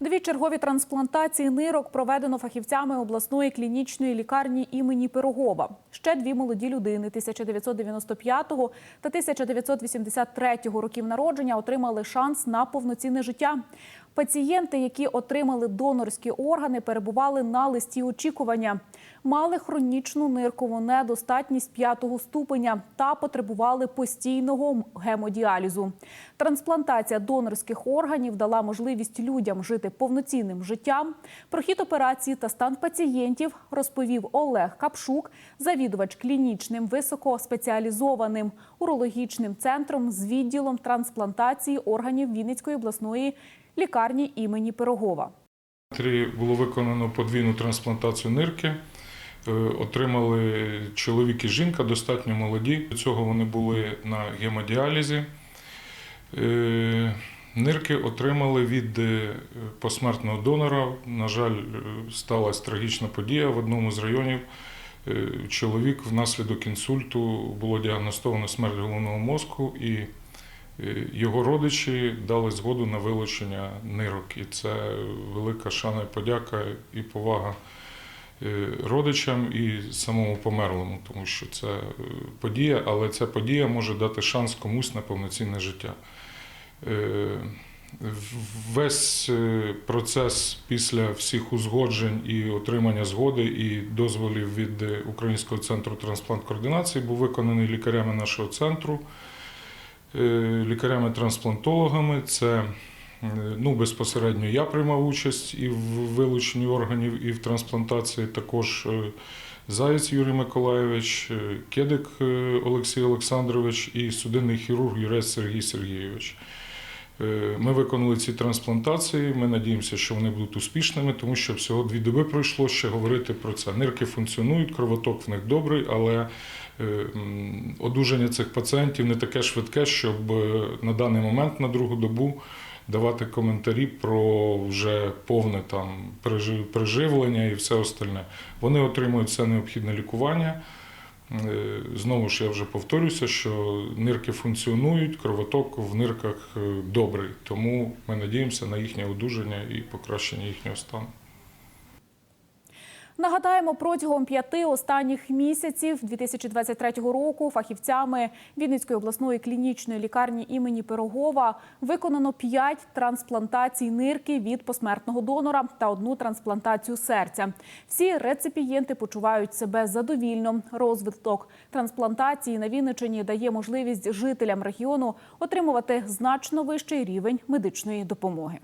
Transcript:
Дві чергові трансплантації нирок проведено фахівцями обласної клінічної лікарні імені Пирогова. Ще дві молоді людини 1995 та 1983 років народження отримали шанс на повноцінне життя. Пацієнти, які отримали донорські органи, перебували на листі очікування, мали хронічну ниркову недостатність п'ятого ступеня та потребували постійного гемодіалізу. Трансплантація донорських органів дала можливість людям жити повноцінним життям. Про хід операції та стан пацієнтів розповів Олег Капшук, завідувач клінічним високоспеціалізованим урологічним центром з відділом трансплантації органів Вінницької обласної лікарні імені Пирогова. Було виконано подвійну трансплантацію нирки. Е, Отримали чоловік і жінка достатньо молоді. До цього вони були на гемодіалізі. Е, Нирки отримали від е, посмертного донора. На жаль, сталася трагічна подія в одному з районів. Чоловік внаслідок інсульту було діагностовано смерть головного мозку і його родичі дали згоду на вилучення нирок. І це велика шана і подяка і повага е, родичам і самому померлому, тому що це е, подія, але ця подія може дати шанс комусь на повноцінне життя. Е, Весь е, процес після всіх узгоджень і отримання згоди і дозволів від е, Українського центру трансплант-координації був виконаний лікарями нашого центру, е, лікарями-трансплантологами. Це е, ну, безпосередньо я приймав участь і в вилученні органів, і в трансплантації також. е, Заєць Юрій Миколайович, е, Кедик е, Олексій Олександрович і судинний хірург Юрець Сергій Сергійович. Е, Ми виконали ці трансплантації. Ми надіємося, що вони будуть успішними, тому що всього дві доби пройшло ще говорити про це. Нирки функціонують, кровоток в них добрий, але е, одужання цих пацієнтів не таке швидке, щоб е, на даний момент, на другу добу, давати коментарі про вже повне там приживлення і все остальне. Вони отримують все необхідне лікування. Е, Знову ж я вже повторюся, що нирки функціонують, кровоток в нирках е, добрий, тому ми надіємося на їхнє одужання і покращення їхнього стану. Нагадаємо, протягом п'яти останніх місяців 2023 року фахівцями Вінницької обласної клінічної лікарні імені Пирогова виконано п'ять трансплантацій нирки від посмертного донора та одну трансплантацію серця. Всі реципієнти почувають себе задовільно. Розвиток трансплантації на Вінниччині дає можливість жителям регіону отримувати значно вищий рівень медичної допомоги.